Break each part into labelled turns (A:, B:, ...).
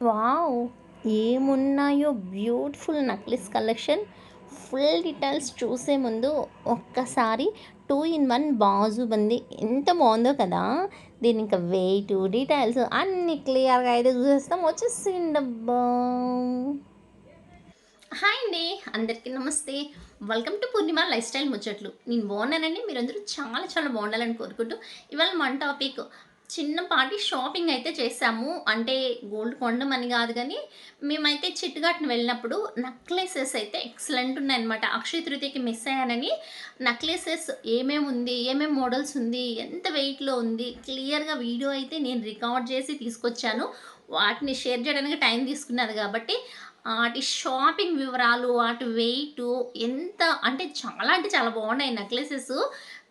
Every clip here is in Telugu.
A: వావ్! ఏమున్నాయో beautiful necklace collection. Full details చూసే ముందు ఒక్కసారి టూ ఇన్ వన్ బాజు బంది ఎంత బాగుందో కదా! దీని ఇంకా వెయిట్ డీటెయిల్స్ అన్ని క్లియర్గా అయితే చూసేస్తాం. వచ్చేసిండబ్బా హాయ్ అండి! అందరికీ నమస్తే. Welcome to Purnima life style ముచ్చట్లు. నేను బాగున్నానండి. మీరందరూ చాలా చాలా బాగుండాలని కోరుకుంటూ ఇవాళ మన టాపిక్ చిన్నపాటి షాపింగ్ అయితే చేసాము. అంటే గోల్డ్ కొండమని కాదు కానీ మేమైతే చిట్టుఘాట్ని వెళ్ళినప్పుడు నక్లెసెస్ అయితే ఎక్సలెంట్ ఉన్నాయన్నమాట. అక్షయ తృతీయకి మిస్ అయ్యానని నక్లెసెస్ ఏమేమి ఉంది ఏమేమి మోడల్స్ ఉంది ఎంత వెయిట్లో ఉంది క్లియర్గా వీడియో అయితే నేను రికార్డ్ చేసి తీసుకొచ్చాను. వాటిని షేర్ చేయడానికి టైం తీసుకున్నారు కాబట్టి వాటి షాపింగ్ వివరాలు వాటి వెయిట్ ఎంత అంటే చాలా అంటే చాలా బాగున్నాయి నెక్లెసెస్.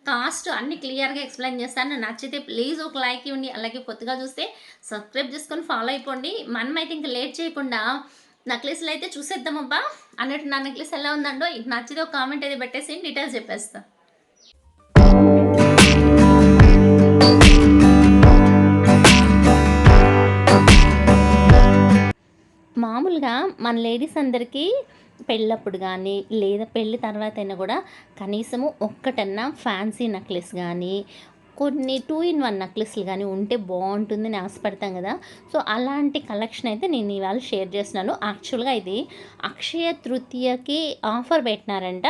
A: కాస్ట్ అన్ని క్లియర్గా ఎక్స్ప్లెయిన్ చేస్తాను. నచ్చితే ప్లీజ్ ఒక లైక్ ఇవ్వండి. అలాగే కొత్తగా చూస్తే సబ్స్క్రైబ్ చేసుకొని ఫాలో అయిపోండి. మనమైతే ఇంకా లేట్ చేయకుండా నెక్లెస్లు అయితే చూసేద్దామబ్బా. అన్నట్టు నా నెక్లెస్ ఎలా ఉందండో. నచ్చితే ఒక కామెంట్ అయితే పెట్టేసి డీటెయిల్స్ చెప్పేస్తాను మామూలుగా మన లేడీస్ అందరికీ పెళ్ళప్పుడు కానీ లేదా పెళ్ళి తర్వాత అయినా కూడా కనీసము ఒక్కటన్నా ఫ్యాన్సీ నెక్లెస్ కానీ కొన్ని టూ ఇన్ వన్ నెక్లెస్లు కానీ ఉంటే బాగుంటుందని ఆశపడతాం కదా. సో అలాంటి కలెక్షన్ అయితే నేను ఇవాళ షేర్ చేస్తున్నాను. యాక్చువల్గా ఇది అక్షయ తృతీయకి ఆఫర్ పెట్టినారంట.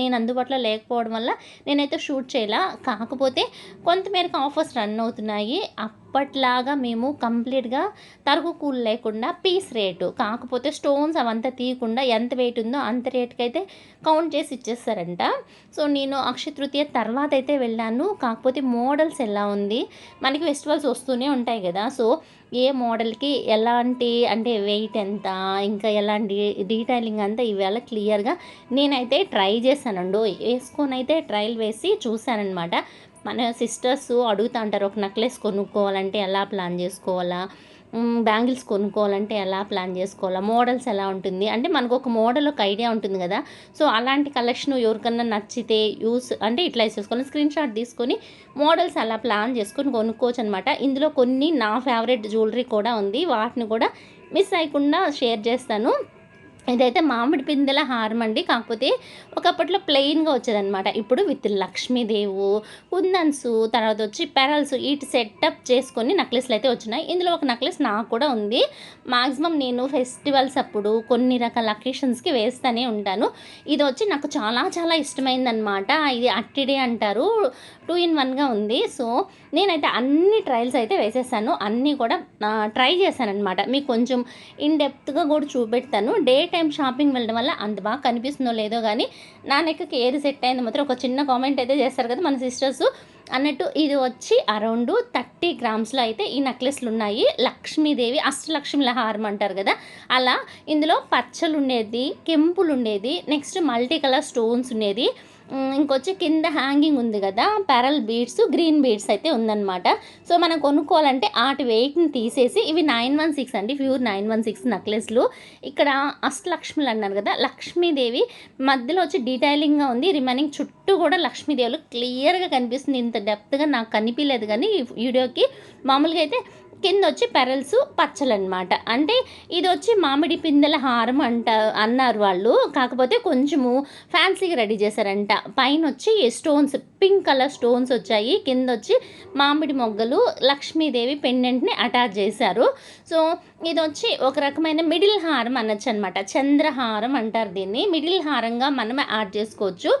A: నేను అందుబాటులో లేకపోవడం వల్ల నేనైతే షూట్ చేయాల. కాకపోతే కొంతమేరకు ఆఫర్స్ రన్ అవుతున్నాయి. అప్పట్లాగా మేము కంప్లీట్గా తరుగు కూల్ లేకుండా పీస్ రేటు కాకపోతే స్టోన్స్ అవంతా తీయకుండా ఎంత వెయిట్ ఉందో అంత రేట్కి అయితే కౌంట్ చేసి ఇచ్చేస్తారంట. సో నేను అక్షయ తృతీయ తర్వాత అయితే వెళ్ళాను. కాకపోతే మోడల్స్ ఎలా ఉంది? మనకి ఫెస్టివల్స్ వస్తూనే ఉంటాయి కదా. సో ఏ మోడల్కి ఎలాంటి అంటే వెయిట్ ఎంత ఇంకా ఎలాంటి డీటెయిలింగ్ అంతా ఇవాళ క్లియర్గా నేనైతే ట్రై చేశానండు. వేసుకొని అయితే ట్రయల్ వేసి చూశానమాట మన సిస్టర్స్ అడుగుతూ ఉంటారు ఒక నెక్లెస్ కొనుక్కోవాలంటే ఎలా ప్లాన్ చేసుకోవాలా? బ్యాంగిల్స్ కొనుక్కోవాలంటే ఎలా ప్లాన్ చేసుకోవాలా? మోడల్స్ ఎలా ఉంటుంది? అంటే మనకు ఒక మోడల్ ఒక ఐడియా ఉంటుంది కదా. సో అలాంటి కలెక్షన్ ఎవరికన్నా నచ్చితే యూస్ అంటే ఇట్లా చేసుకోవాలి స్క్రీన్ షాట్ తీసుకొని మోడల్స్ అలా ప్లాన్ చేసుకొని కొనుక్కోవచ్చు అనమాట ఇందులో కొన్ని నా ఫేవరెట్ జ్యువెలరీ కూడా ఉంది. వాటిని కూడా మిస్ అయ్యకుండా షేర్ చేస్తాను. ఇదైతే మామిడి పిందెల హారం అండి. కాకపోతే ఒకప్పట్లో ప్లెయిన్గా వచ్చేదనమాట ఇప్పుడు విత్ లక్ష్మీదేవు కుందన్స్ తర్వాత వచ్చి పెరల్స్ ఇటు సెటప్ చేసుకొని నెక్లెస్లు అయితే వచ్చినాయి. ఇందులో ఒక నెక్లెస్ నాకు కూడా ఉంది. మాక్సిమం నేను ఫెస్టివల్స్ అప్పుడు కొన్ని రకాల అకేషన్స్కి వేస్తూనే ఉంటాను. ఇది వచ్చి నాకు చాలా చాలా ఇష్టమైందనమాట ఇది అట్టిడే అంటారు. టూ ఇన్ వన్గా ఉంది. సో నేనైతే అన్ని ట్రయల్స్ అయితే వేసేసాను. అన్నీ కూడా ట్రై చేశానమాట మీకు కొంచెం ఇన్ డెప్త్గా కూడా చూపెడతాను. డే టైం షాపింగ్ వెళ్ళడం వల్ల అంత బాగా కనిపిస్తుందో లేదో కానీ నా నెక్కకి ఏది సెట్ అయింది మాత్రం ఒక చిన్న కామెంట్ అయితే చేస్తారు కదా మన సిస్టర్స్ అన్నట్టు ఇది వచ్చి అరౌండ్ థర్టీ గ్రామ్స్లో అయితే ఈ నెక్లెస్లు ఉన్నాయి. లక్ష్మీదేవి అష్టలక్ష్మిల హారం అంటారు కదా. అలా ఇందులో పచ్చలు ఉండేది కెంపులు ఉండేది నెక్స్ట్ మల్టీ కలర్ స్టోన్స్ ఉండేది. ఇంకొచ్చి కింద హ్యాంగింగ్ ఉంది కదా పెరల్ బీడ్స్ గ్రీన్ బీడ్స్ అయితే ఉందన్నమాట. సో మనం కొనుక్కోవాలంటే ఆటి వెయిట్ని తీసేసి ఇవి నైన్ వన్ సిక్స్ అండి ప్యూర్ నైన్ వన్ సిక్స్ నెక్లెస్లు ఇక్కడ అష్టలక్ష్మిలు అన్నారు కదా లక్ష్మీదేవి మధ్యలో వచ్చి డీటెయిలింగ్గా ఉంది రిమైనింగ్ చుట్టూ కూడా లక్ష్మీదేవులు క్లియర్గా కనిపిస్తుంది. ఇంత డెప్త్గా నాకు కనిపించలేదు కానీ ఈ వీడియోకి మామూలుగా అయితే కింద వచ్చి పెరల్స్ పచ్చలు అనమాట అంటే ఇది వచ్చి మామిడి పిందెల హారం అంట అన్నారు వాళ్ళు. కాకపోతే కొంచెము ఫ్యాన్సీగా రెడీ చేశారంట. పైన వచ్చి స్టోన్స్ పింక్ కలర్ స్టోన్స్ వచ్చాయి. కింద వచ్చి మామిడి మొగ్గలు లక్ష్మీదేవి పెండెంట్ని అటాచ్ చేశారు. సో ఇది వచ్చి ఒక రకమైన మిడిల్ హారం అనొచ్చు అనమాట చంద్రహారం అంటారు దీన్ని. మిడిల్ హారంగా మనమే యాడ్ చేసుకోవచ్చు.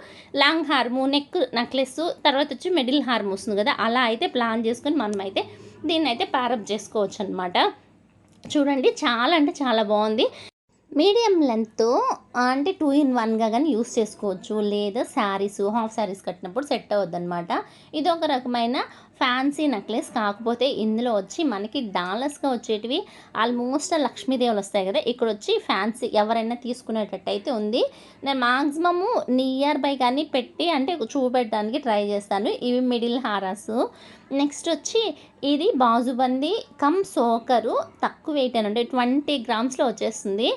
A: లాంగ్ హారము నెక్ నెక్లెస్ తర్వాత వచ్చి మిడిల్ హారం వస్తుంది కదా. అలా అయితే ప్లాన్ చేసుకొని మనమైతే దీన్ని అయితే ప్యారప్ చేసుకోవచ్చు అనమాట చూడండి చాలా అంటే చాలా బాగుంది. మీడియం లెంత్తో అంటే టూ ఇన్ వన్గా కానీ యూస్ చేసుకోవచ్చు. లేదా శారీస్ హాఫ్ శారీస్ కట్టినప్పుడు సెట్ అనమాట ఇది ఒక రకమైన ఫ్యాన్సీ నెక్లెస్ కాకపోతే ఇందులో వచ్చి మనకి డాలర్స్గా వచ్చేటివి ఆల్మోస్ట్ లక్ష్మీదేవులు వస్తాయి కదా. ఇక్కడ వచ్చి ఫ్యాన్సీ ఎవరైనా తీసుకునేటట్టు అయితే ఉంది. నేను మాక్సిమము నియర్ బై కానీ పెట్టి అంటే చూపెట్టడానికి ట్రై చేస్తాను. ఇవి మిడిల్ హారాస్. నెక్స్ట్ వచ్చి ఇది బాజుబంది కమ్ సోకరు తక్కువ వెయిట్ అని అంటే ట్వంటీ గ్రామ్స్లో వచ్చేస్తుంది.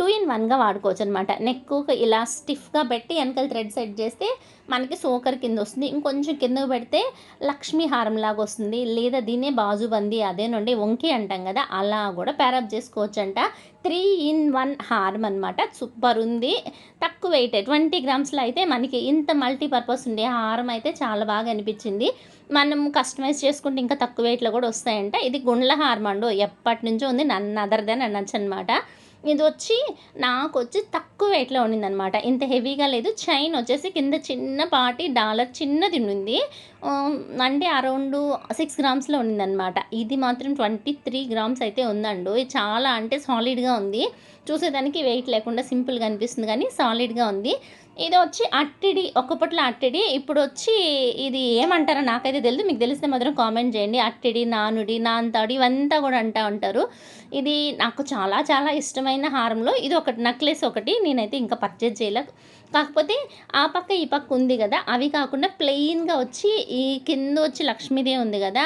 A: టూ ఇన్ వన్గా వాడుకోవచ్చు అనమాట అనమాట నెక్ ఇలా స్టిఫ్గా పెట్టి వెనకాల థ్రెడ్ సెట్ చేస్తే మనకి సోకర్ కింద వస్తుంది. ఇంకొంచెం కిందకు పెడితే లక్ష్మీ హారం లాగా వస్తుంది. లేదా దీనే బాజుబంది అదేనండి వంకి అంటాం కదా అలా కూడా ప్యారప్ చేసుకోవచ్చంట. త్రీ ఇన్ వన్ హారం అనమాట సూపర్ ఉంది. తక్కువ వెయిట్ ట్వంటీ గ్రామ్స్లో అయితే మనకి ఇంత మల్టీపర్పస్ ఉండే హారం అయితే చాలా బాగా అనిపించింది. మనం కస్టమైజ్ చేసుకుంటే ఇంకా తక్కువ వెయిట్లో కూడా వస్తాయంట. ఇది గుండ్ల హారం అండు ఎప్పటి నుంచో ఉంది. నన్ను అదర్ దెన్ అనొచ్చు అనమాట ఇది వచ్చి నాకు వచ్చి తక్కువ వెయిట్లో ఉండిందనమాట ఇంత హెవీగా లేదు. చైన్ వచ్చేసి కింద చిన్నపాటి డాలర్ చిన్నది ఉండింది. అంటే అరౌండ్ సిక్స్ గ్రామ్స్లో ఉండిందనమాట ఇది మాత్రం ట్వంటీ త్రీ గ్రామ్స్ అయితే ఉందండు. ఇది చాలా అంటే సాలిడ్గా ఉంది. చూసేదానికి వెయిట్ లేకుండా సింపుల్గా అనిపిస్తుంది కానీ సాలిడ్గా ఉంది. ఇది వచ్చి అట్టిడి ఒక్కపట్లో అట్టిడి. ఇప్పుడు వచ్చి ఇది ఏమంటారో నాకైతే తెలియదు మీకు తెలిస్తే మాత్రం కామెంట్ చేయండి. అట్టిడి నానుడి నాంతాడు ఇవంతా కూడా అంటూ ఉంటారు. ఇది నాకు చాలా చాలా ఇష్టమైన హారంలో ఇది ఒకటి నెక్లెస్ ఒకటి నేనైతే ఇంకా పర్చేజ్ చేయలే. కాకపోతే ఆ పక్క ఈ పక్క ఉంది కదా. అవి కాకుండా ప్లెయిన్గా వచ్చి ఈ కింద వచ్చి లక్ష్మీదేవి ఉంది కదా.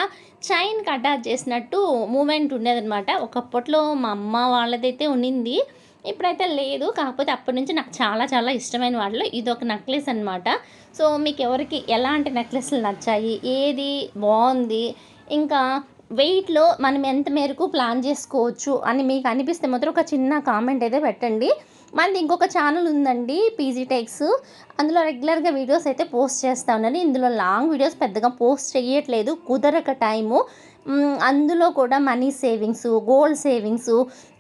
A: చైన్కి అటాచ్ చేసినట్టు మూమెంట్ ఉండేదన్నమాట. ఒకప్పట్లో మా అమ్మ వాళ్ళదైతే ఉండింది ఇప్పుడైతే లేదు. కాకపోతే అప్పటి నుంచి నాకు చాలా చాలా ఇష్టమైన వాటిలో ఇది ఒక నెక్లెస్ అనమాట సో మీకు ఎవరికి ఎలాంటి నెక్లెస్లు నచ్చాయి? ఏది బాగుంది? ఇంకా వెయిట్లో మనం ఎంత మేరకు ప్లాన్ చేసుకోవచ్చు? అని మీకు అనిపిస్తే మాత్రం ఒక చిన్న కామెంట్ అయితే పెట్టండి. మనది ఇంకొక ఛానల్ ఉందండి పీజీ టెక్స్ అందులో రెగ్యులర్గా వీడియోస్ అయితే పోస్ట్ చేస్తా ఉన్నాను. ఇందులో లాంగ్ వీడియోస్ పెద్దగా పోస్ట్ చేయట్లేదు. కుదరక టైము. అందులో కూడా మనీ సేవింగ్స్ గోల్డ్ సేవింగ్స్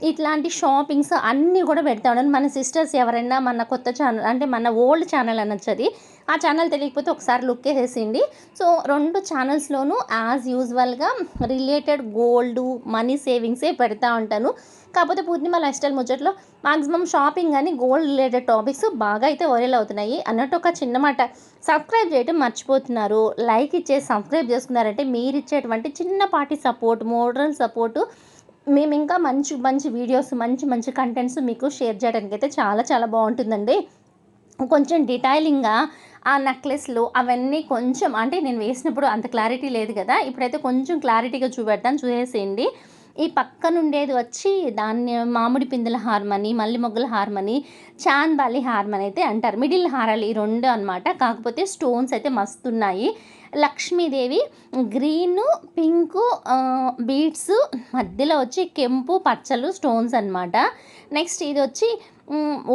A: ఇట్లాంటి షాపింగ్స్ అన్నీ కూడా పెడతా ఉన్నాను. మన సిస్టర్స్ ఎవరైనా మన కొత్త ఛానల్ అంటే మన ఓల్డ్ ఛానల్ అనొచ్చది ఆ ఛానల్ తెలియకపోతే ఒకసారి లుక్ వేసేసిండి సో రెండు ఛానల్స్లోనూ యాజ్ యూజువల్గా రిలేటెడ్ గోల్డ్ మనీ సేవింగ్సే పెడతా ఉంటాను. కాకపోతే పూర్ణిమ లైఫ్ స్టైల్ ముచ్చట్లో మాక్సిమం షాపింగ్ కానీ గోల్డ్ రిలేటెడ్ టాపిక్స్ బాగా అయితే వైరల్ అవుతున్నాయి. అన్నట్టు ఒక చిన్న మాట. సబ్స్క్రైబ్ చేయటం మర్చిపోతున్నారు. లైక్ ఇచ్చే సబ్స్క్రైబ్ చేసుకున్నారంటే మీరు ఇచ్చేటువంటి చిన్నపాటి సపోర్ట్ మోడల్ సపోర్టు మేము ఇంకా మంచి మంచి వీడియోస్ మంచి మంచి కంటెంట్స్ మీకు షేర్ చేయడానికి అయితే చాలా చాలా బాగుంటుందండి. కొంచెం డీటెయిలింగ్గా ఆ నెక్లెస్లు అవన్నీ కొంచెం అంటే నేను వేసినప్పుడు అంత క్లారిటీ లేదు కదా. ఇప్పుడైతే కొంచెం క్లారిటీగా చూపెడతాను చూసేసేయండి. ఈ పక్కనుండేది వచ్చి దాన్ని మామిడి పిందెల హార్మని మల్లి మొగ్గల హార్మని చాంద్ బాలి హార్మని అయితే అంటారు. మిడిల్ హారాలు ఈ రెండు అనమాట కాకపోతే స్టోన్స్ అయితే మస్తున్నాయి. లక్ష్మీదేవి గ్రీన్ పింక్ బీడ్స్ మధ్యలో వచ్చి కెంపు పచ్చలు స్టోన్స్ అనమాట నెక్స్ట్ ఇది వచ్చి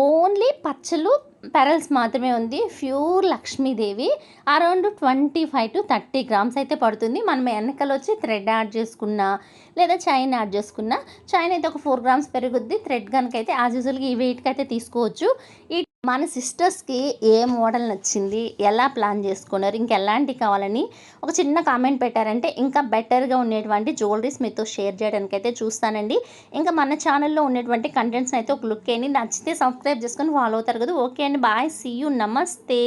A: ఓన్లీ పచ్చలు పెరల్స్ మాత్రమే ఉంది. Pure Lakshmidevi. Around twenty five to thirty grams అయితే పడుతుంది. మనం వెనకలు వచ్చి థ్రెడ్ యాడ్ చేసుకున్నా లేదా చైన్ యాడ్ చేసుకున్నా చైన్ అయితే ఒక ఫోర్ గ్రామ్స్ పెరుగుద్ది. థ్రెడ్ కనుక అయితే యాజ్ యూజువల్గా ఈ వెయిట్కి అయితే తీసుకోవచ్చు. ఈ మన సిస్టర్స్కి ఏ మోడల్ నచ్చింది ఎలా ప్లాన్ చేసుకున్నారు ఇంకెలాంటి కావాలని ఒక చిన్న కామెంట్ పెట్టారంటే ఇంకా బెటర్గా ఉండేటువంటి జ్యువెలరీస్ మీతో షేర్ చేయడానికి అయితే చూస్తానండి. ఇంకా మన ఛానల్లో ఉన్నటువంటి కంటెంట్స్ అయితే ఒక లుక్ వేయండి నచ్చితే సబ్స్క్రైబ్ చేసుకొని ఫాలో అవుతారు కదా. ఓకే అండి. బాయ్. See you. నమస్తే.